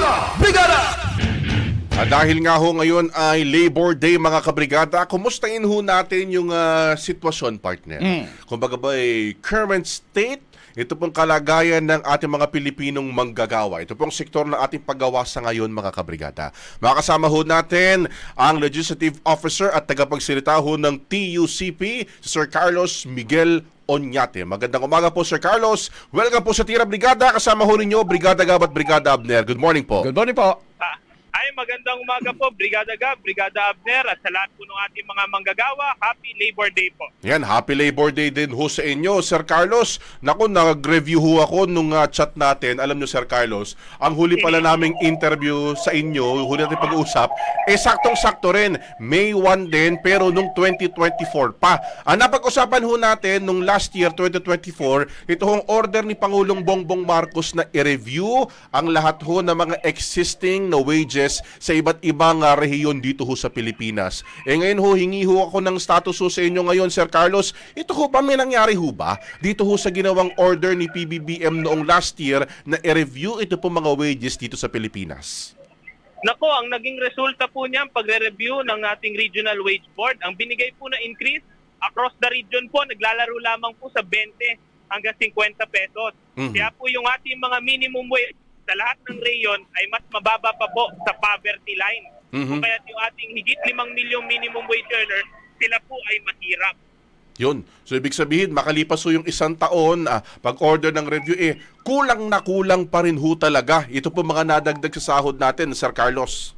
Brigada! Brigada! Ah, dahil nga ho ngayon ay Labor Day mga kabrigada, kumustahin ho natin yung ah, sitwasyon partner. Kumbaga ba ay current state, ito pong kalagayan ng ating mga Pilipinong manggagawa. Ito pong sektor ng ating paggawa sa ngayon mga kabrigada. Makasama ho natin ang Legislative Officer at tagapagsalita ho ng TUCP, Sir Carlos Miguel Onyate. Magandang umaga po Sir Carlos. Welcome po sa Tira Brigada. Kasama ho ninyo Brigada Gab at Brigada Abner. Good morning po. Good morning po. Ah, Ay, magandang umaga po, Brigada Gab, Brigada Abner, at sa lahat po ng ating mga manggagawa, Happy Labor Day po. Yan, happy Labor Day din ho sa inyo, Sir Carlos. Naku, nag-review ho ako nung ah, chat natin. Alam nyo, Sir Carlos, ang huli pala naming interview sa inyo, huli natin pag-uusap, eh saktong-sakto rin. May 1 din, pero nung 2024 pa. Ang napag-usapan ho natin nung last year, 2024, ito hong order ni Pangulong Bongbong Marcos na i-review ang lahat ho ng mga existing na wages sa iba't ibang ah, rehiyon dito ho sa Pilipinas. Eh ngayon ho, hingi ho ako ng status ho sa inyo ngayon, Sir Carlos. Ito ho ba may nangyari ho ba? Dito ho sa ginawang order ni PBBM noong last year na i-review ito po mga wages dito sa Pilipinas. Nako, ang naging resulta po niyan, pagre-review ng ating Regional Wage Board, ang binigay po na increase across the region po, naglalaro lamang po sa 20 hanggang 50 pesos. Mhm. Kaya po yung ating mga minimum wage sa lahat ng rayon ay mas mababa pa po sa poverty line. Mhm. Kaya yung ating higit 5 milyong minimum wage earner, sila po ay mahirap. Yun. So ibig sabihin, makalipas ho yung isang taon, ah, pag-order ng review, eh, kulang na kulang pa rin ho talaga. Ito po mga nadagdag sa sahod natin, Sir Carlos.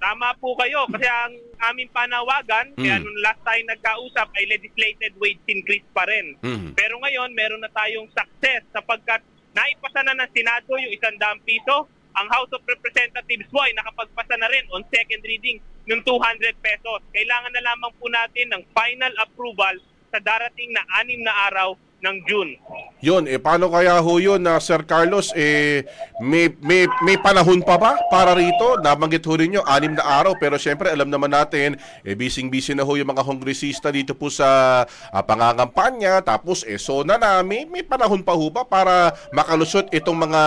Tama po kayo kasi ang aming panawagan, kaya Mm. nung last time nagkausap ay legislated wage increase pa rin. Mhm. Pero ngayon meron na tayong success sapagkat naipasa na ng Senado yung isang daang piso. Ang House of Representatives po ay nakapagpasa na rin on second reading ng 200 pesos. Kailangan na lamang po natin ng final approval sa darating na anim na araw ng June. Yun, eh paano kaya ho yun na Sir Carlos, eh may, may, may panahon pa ba para rito? Nabanggit ho ninyo, anim na araw, pero syempre alam naman natin, eh bising-busy na ho yung mga kongresista dito po sa ah, pangangampanya, tapos eh so na na, may, may panahon pa ho ba para makalusot itong mga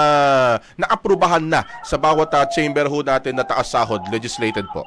naaprubahan na sa bawat ah, chamber ho natin na taas sahod, legislated po?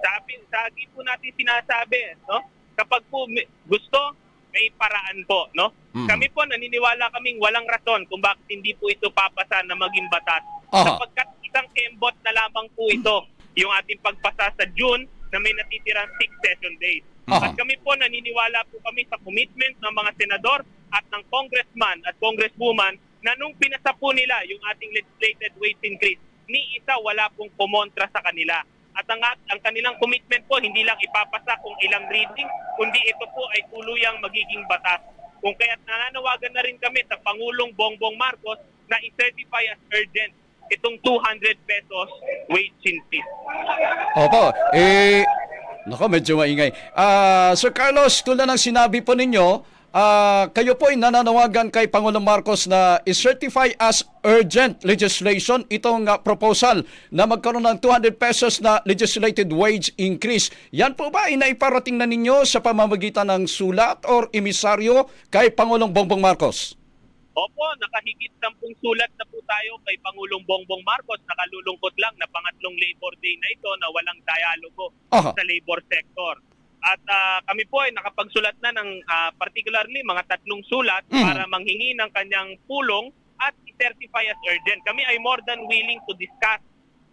Sabi, sagi po natin sinasabi, no? Kapag po gusto, may paraan po, no? Mm. Kami po naniniwala kaming walang rason kung bakit hindi po ito papasa na maging batas. Aha. Sapagkat isang kembot na lamang po ito, yung ating pagpasa sa June na may natitirang 6 session days. Aha. At kami po naniniwala po kami sa commitment ng mga senador at ng congressman at congresswoman na nung pinasa po nila yung ating legislated wage increase, ni isa wala pong kumontra sa kanila. At ang, ang kanilang commitment po, hindi lang ipapasa kung ilang reading, kundi ito po ay tuluyang magiging batas. Kung kaya nananawagan na rin kami sa Pangulong Bongbong Marcos na i-certify as urgent itong 200 pesos wage increase. Opo. Eh, nako, medyo maingay. Ah, Sir Carlos, tulad ng sinabi po ninyo, ah, kayo po ay nananawagan kay Pangulong Marcos na i-certify as urgent legislation itong ah, proposal na magkaroon ng 200 pesos na legislated wage increase. Yan po ba ay naiparating na ninyo sa pamamagitan ng sulat or emisaryo kay Pangulong Bongbong Marcos? Opo, nakahigit sampung sulat na po tayo kay Pangulong Bongbong Marcos. Nakalulungkot lang na pangatlong Labor Day na ito na walang dialogo Aha. sa labor sector. At ah, kami po ay nakapagsulat na ng ah, particularly mga tatlong sulat Mm. para manghingi ng kanyang pulong at i-certify as urgent. Kami ay more than willing to discuss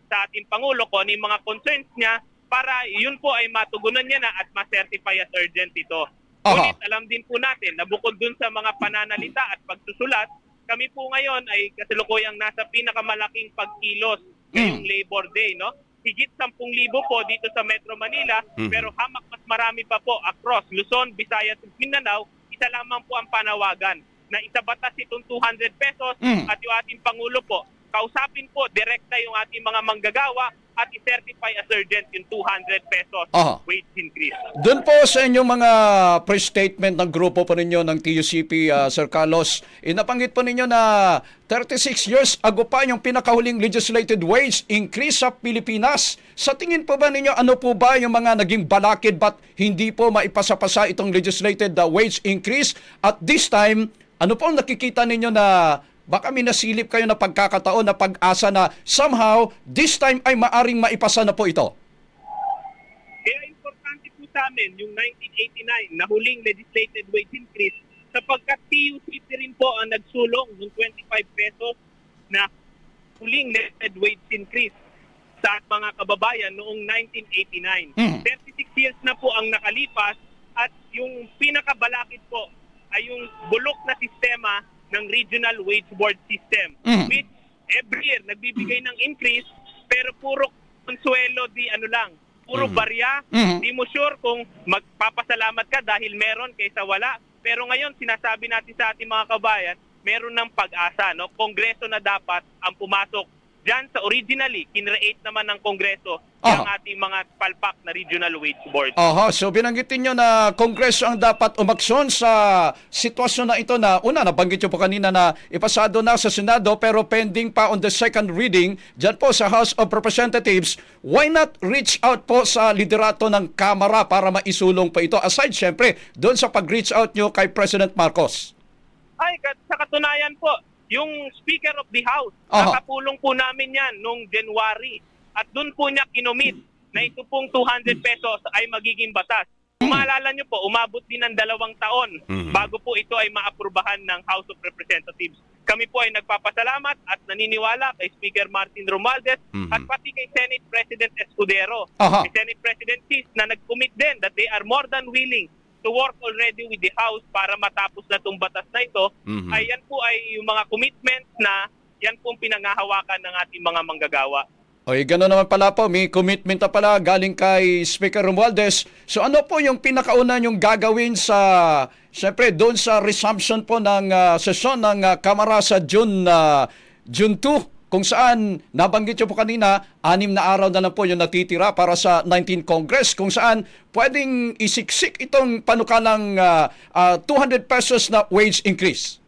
sa ating Pangulo kung ano yung mga concerns niya para yun po ay matugunan niya na at ma-certify as urgent ito. Aha. Ngunit alam din po natin na bukod dun sa mga pananalita at pagsusulat, kami po ngayon ay kasalukuyang nasa pinakamalaking pagkilos ngayong Labor Day, no? Higit 10,000 po dito sa Metro Manila, Mhm. pero hamak mas marami pa po across Luzon, Visayas at Mindanao. Isa lamang po ang panawagan na isabatas itong 200 pesos Mhm. at yung ating Pangulo po, kausapin po direkta yung ating mga manggagawa at i-certify as urgent yung 200 pesos Aha. wage increase. Doon po sa inyong mga pre-statement ng grupo po ninyo ng TUCP, ah, Sir Carlos, inapanggit po ninyo na 36 years ago pa yung pinakahuling legislated wage increase sa Pilipinas. Sa tingin po ba ninyo, ano po ba yung mga naging balakid ba't hindi po maipasapasa itong legislated ah, wage increase? At this time, ano po ang nakikita ninyo na baka minasilip kayo na pagkakataon na pag-asa na somehow this time ay maaring maipasa na po ito. Kaya importante po sa amin yung 1989 na huling legislated wage increase sapagkat PUCT rin po ang nagsulong ng 25 pesos na huling legislated wage increase sa mga kababayan noong 1989. Mhm. 36 years na po ang nakalipas at yung pinakabalakid po ay yung bulok na sistema ng regional wage board system Mhm. which every year nagbibigay ng increase pero puro konsuelo di ano lang puro Mhm. barya Mhm. di mo sure kung magpapasalamat ka dahil meron kaysa wala pero ngayon sinasabi natin sa ating mga kabayan meron ng pag-asa no kongreso na dapat ang pumasok Diyan sa originally, kinreate naman ng Kongreso ang Aha. ating mga palpak na regional wage board. Aha, so binanggitin nyo na Kongreso ang dapat umaksyon sa sitwasyon na ito na una, nabanggit nyo po kanina na ipasado na sa Senado pero pending pa on the second reading dyan po sa House of Representatives, why not reach out po sa liderato ng Kamara para maisulong po ito? Aside syempre, doon sa pag-reach out nyo kay President Marcos. Ay, sa katunayan po, yung Speaker of the House, Aha. nakapulong po namin yan noong January. At doon po niya kinomit na ito pong 200 pesos ay magiging batas. Kung maalala niyo po, umabot din ng dalawang taon Mhm. bago po ito ay maaprubahan ng House of Representatives. Kami po ay nagpapasalamat at naniniwala kay Speaker Martin Romualdez Mhm. at pati kay Senate President Escudero. Aha. Kay Senate President Sis na nag-commit din that they are more than willing to work already with the House para matapos na itong batas na ito Mhm. ay yan po ay yung mga commitments na yan po ang pinangahawakan ng ating mga manggagawa. O gano'n naman pala po, may commitment na pala galing kay Speaker Romualdez. So ano po yung pinakauna yung gagawin sa, syempre doon sa resumption po ng ah, sesyon ng ah, Kamara sa June, ah, June 2? Kung saan, nabanggit nyo po kanina, anim na araw na lang po yung natitira para sa 19 Congress. Kung saan, pwedeng isiksik itong panukalang ah, ah, 200 pesos na wage increase.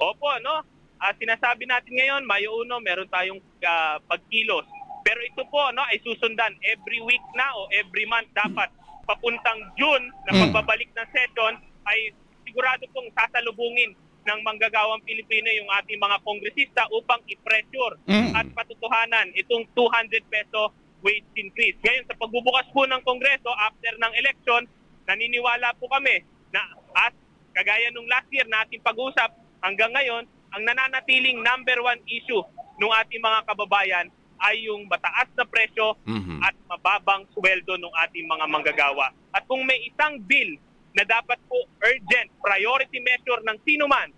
Opo, no? Ah, sinasabi natin ngayon, Mayo 1, meron tayong ah, pagkilos. Pero ito po, no, ay susundan every week na o every month dapat papuntang June na Mm. pagbabalik ng session ay sigurado pong sasalubungin ng manggagawang Pilipino yung ating mga kongresista upang i-pressure Mm. at patutuhanan itong 200 peso wage increase. Ngayon, sa pagbubukas po ng Kongreso after ng election, naniniwala po kami na at kagaya nung last year na ating pag-usap hanggang ngayon, ang nananatiling number one issue ng ating mga kababayan ay yung mataas na presyo Mhm. at mababang sweldo ng ating mga manggagawa. At kung may isang bill na dapat po urgent priority measure ng sino man,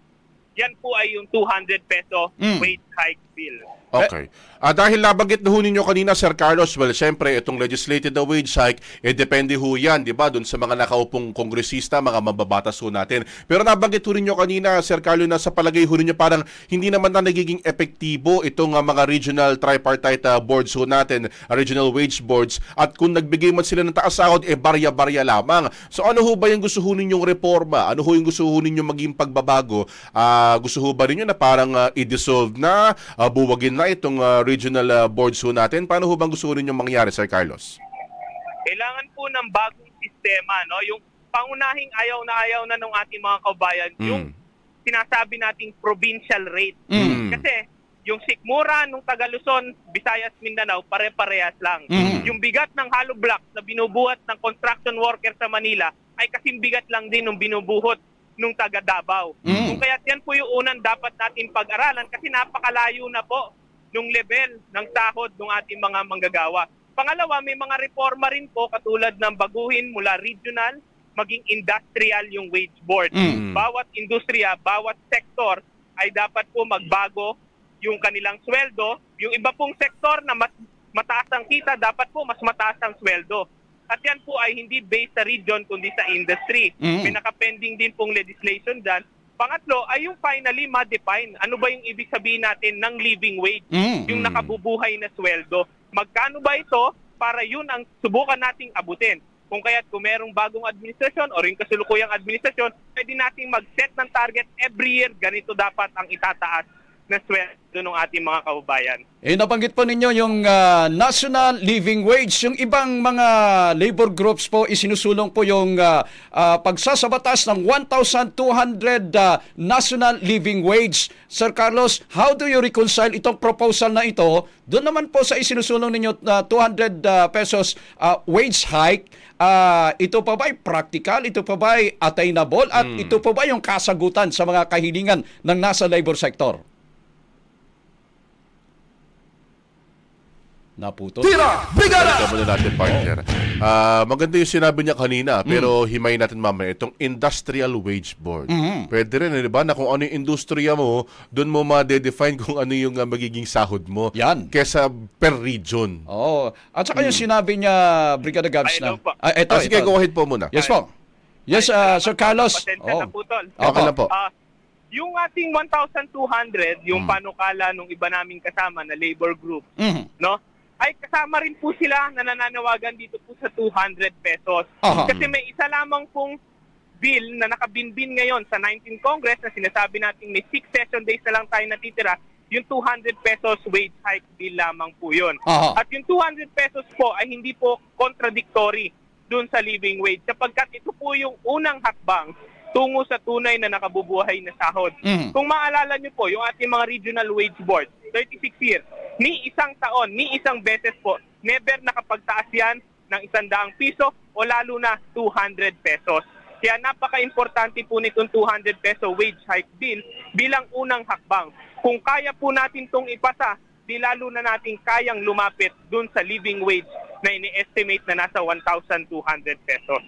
yan po ay yung 200 peso Mm. wage hike bill. Okay. Ah, dahil nabanggit na ho ninyo kanina, Sir Carlos, well, siyempre, itong legislated na wage hike, eh, depende ho yan, di ba, dun sa mga nakaupong kongresista, mga mababatas ho natin. Pero nabanggit ho ninyo kanina, Sir Carlos, na sa palagay ho ninyo parang hindi naman na nagiging epektibo itong ah, mga regional tripartite ah, boards ho natin, ah, regional wage boards, at kung nagbigay man sila ng taas sahod, eh, barya-barya lamang. So ano ho ba yung gusto ho ninyong reforma? Ano ho yung gusto ho ninyong maging pagbabago? Ah, gusto ho ba ninyo na parang ah, i-dissolve na, ah, buwagin na itong ah, regional ah, boards ho natin? Paano ho bang gusto ho ninyong mangyari, Sir Carlos? kailangan po ng bagong sistema, no? Yung pangunahing ayaw na ayaw na ng ating mga kabayan, Mm. yung sinasabi nating provincial rate. Mm. Kasi yung sikmura nung Taga Luzon, Visayas, Mindanao, pare-parehas lang. Mm. Yung bigat ng hollow blocks na binubuhat ng construction worker sa Manila ay kasing bigat lang din nung binubuhot nung taga Davao. Mm. Kung kaya yan po yung unang dapat natin pag-aralan kasi napakalayo na po nung level ng sahod ng ating mga manggagawa. Pangalawa, may mga reforma rin po katulad ng baguhin mula regional maging industrial yung wage board. Mm. Bawat industriya, bawat sektor ay dapat po magbago yung kanilang sweldo. Yung iba pong sektor na mas mataas ang kita, dapat po mas mataas ang sweldo. At yan po ay hindi based sa region kundi sa industry. Mm. May nakapending din pong legislation dyan. Pangatlo ay yung finally ma-define. Ano ba yung ibig sabihin natin ng living wage? Mm. Yung nakabubuhay na sweldo. Magkano ba ito para yun ang subukan nating abutin? Kung kaya't kung merong bagong administrasyon o rin kasulukuyang administrasyon, pwede nating mag-set ng target every year, ganito dapat ang itataas na sweldo ng ating mga kababayan. Eh, nabanggit po ninyo yung ah, National Living Wage. Yung ibang mga labor groups po, isinusulong po yung ah, ah, pagsasabatas ng 1,200 ah, National Living Wage. Sir Carlos, how do you reconcile itong proposal na ito? Doon naman po sa isinusulong ninyo na 200 ah, pesos ah, wage hike, ah, ito pa ba ay practical? Ito pa ba ay attainable? At ito pa ba yung kasagutan sa mga kahilingan ng nasa labor sector? Naputo. Balikan muna natin, partner. Ah, maganda yung sinabi niya kanina, pero himay natin mamaya. Itong Industrial Wage Board. Pwede rin, eh, di ba, na kung ano yung industriya mo, doon mo ma-define kung ano yung ah, magiging sahod mo. Yan. Kesa per region. Oo. At saka yung sinabi niya, Brigada Gabs Ay, na... hello po. Ah, eto, Ah, sige, eto. go ahead po muna. Yes po. Yes, ah, Sir. Carlos. Pasensya Oh. na po, Tol. Okay lang po. Ah, yung ating 1,200, yung Hmm. panukala nung iba naming kasama na labor group, Mhm. no? Ay kasama rin po sila na nananawagan dito po sa 200 pesos. Aha. Kasi may isa lamang pong bill na nakabinbin ngayon sa 19 Congress na sinasabi natin may 6 session days na lang tayo natitira, yung 200 pesos wage hike bill lamang po yun. Aha. At yung 200 pesos po ay hindi po contradictory dun sa living wage sapagkat ito po yung unang hakbang tungo sa tunay na nakabubuhay na sahod. Mhm. Kung maalala nyo po, yung ating mga regional wage board, 36 years, ni isang taon, ni isang beses po, never nakapagtaas yan ng isang daang piso o lalo na 200 pesos. Kaya napaka-importante po nitong 200 peso wage hike bill bilang unang hakbang. Kung kaya po natin tong ipasa, di lalo na natin kayang lumapit dun sa living wage na ini-estimate na nasa 1,200 pesos.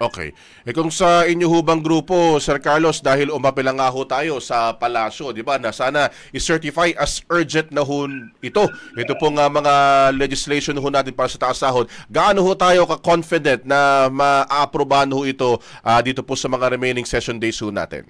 Okay. Eh kung sa inyo hubang grupo, Sir Carlos, dahil umapil nga ho tayo sa palasyo, di ba, na sana i-certify as urgent na ho ito. Ito pong ah, mga legislation ho natin para sa taas sahod. Gaano ho tayo ka-confident na ma-aprobahan ho ito ah, dito po sa mga remaining session days ho natin?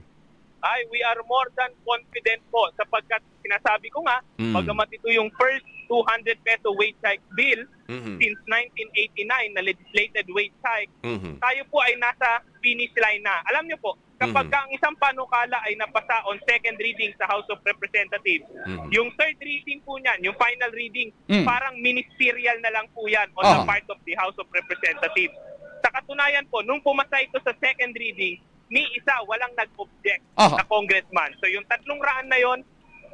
Ay we are more than confident po sapagkat sinasabi ko nga, Mm. bagamat ito yung first 200 peso wage hike bill Mhm. since 1989 na legislated wage hike, Mhm. tayo po ay nasa finish line na. Alam niyo po, kapag Mhm. ka ang isang panukala ay napasa on second reading sa House of Representatives, Mhm. yung third reading po niyan, yung final reading, Mm. parang ministerial na lang po yan on the Ah. part of the House of Representatives. Sa katunayan po, nung pumasa ito sa second reading, ni isa walang nag-object Aha. na congressman. So yung tatlong raan na yon,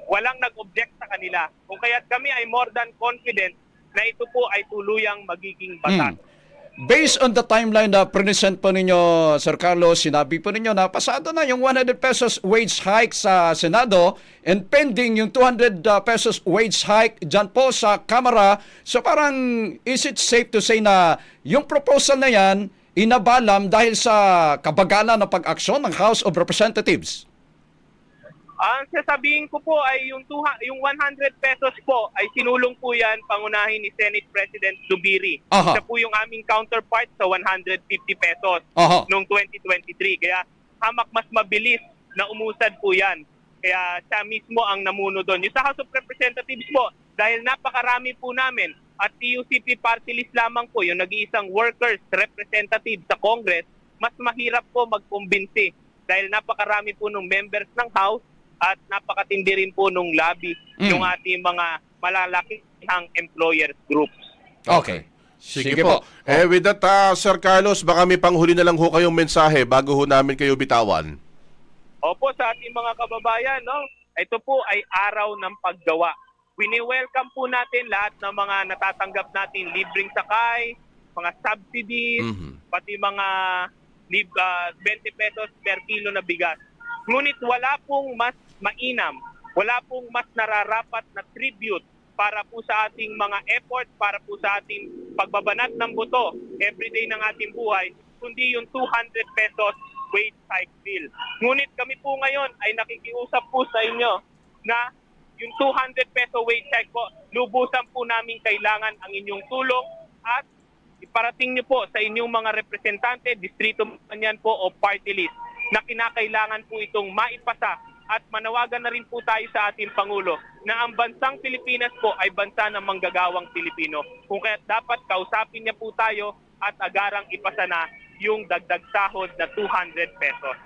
walang nag-object sa kanila. Kung kaya't kami ay more than confident na ito po ay tuluyang magiging batas. Mm. Based on the timeline na present po ninyo, Sir Carlos, sinabi po ninyo na pasado na yung 100 pesos wage hike sa Senado and pending yung 200 uh, pesos wage hike dyan po sa Kamara. So parang is it safe to say na yung proposal na yan inabalam dahil sa kabagalan ng pag-aksyon ng House of Representatives? Ang sasabihin ko po ay yung, tuha, yung 100 pesos po ay sinulong po yan pangunahin ni Senate President Zubiri. Aha. Siya po yung aming counterpart sa 150 pesos Aha. noong 2023. Kaya hamak mas mabilis na umusad po yan. Kaya siya mismo ang namuno doon. Yung sa House of Representatives po, dahil napakarami po namin at TUCP party list lamang po yung nag-iisang workers representative sa Congress, mas mahirap po magkumbinsi dahil napakarami po ng members ng House at napakatindi rin po nung lobby Mm. ng ating mga malalakihang employers groups. Okay. Sige, po. Eh with that, ah, Sir Carlos, baka may panghuli na lang ho kayong mensahe bago ho namin kayo bitawan. Opo, sa ating mga kababayan, no? ito po ay araw ng paggawa. Wini-welcome po natin lahat ng mga natatanggap natin libreng sakay, mga subsidies, Mhm. pati mga lib, ah, 20 pesos per kilo na bigas. Ngunit wala pong mas mainam, wala pong mas nararapat na tribute para po sa ating mga effort, para po sa ating pagbabanat ng buto everyday ng ating buhay, kundi yung 200 pesos wage hike bill. Ngunit kami po ngayon ay nakikiusap po sa inyo na yung 200 peso wage hike po, lubusan po namin kailangan ang inyong tulong at iparating niyo po sa inyong mga representante, distrito man yan po o party list na kinakailangan po itong maipasa at manawagan na rin po tayo sa ating Pangulo na ang bansang Pilipinas po ay bansa ng manggagawang Pilipino. Kung kaya dapat kausapin niya po tayo at agarang ipasa na yung dagdag sahod na 200 pesos.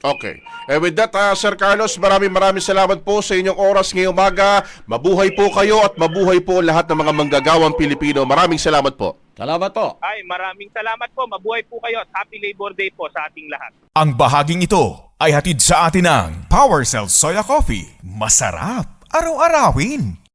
Okay. Eh with that, ah, Sir Carlos, maraming maraming salamat po sa inyong oras ngayong umaga. Mabuhay po kayo at mabuhay po lahat ng mga manggagawang Pilipino. Maraming salamat po. Salamat po. Ay, maraming salamat po. Mabuhay po kayo at Happy Labor Day po sa ating lahat. Ang bahaging ito ay hatid sa atin ng Power Cell Soya Coffee. Masarap araw-arawin.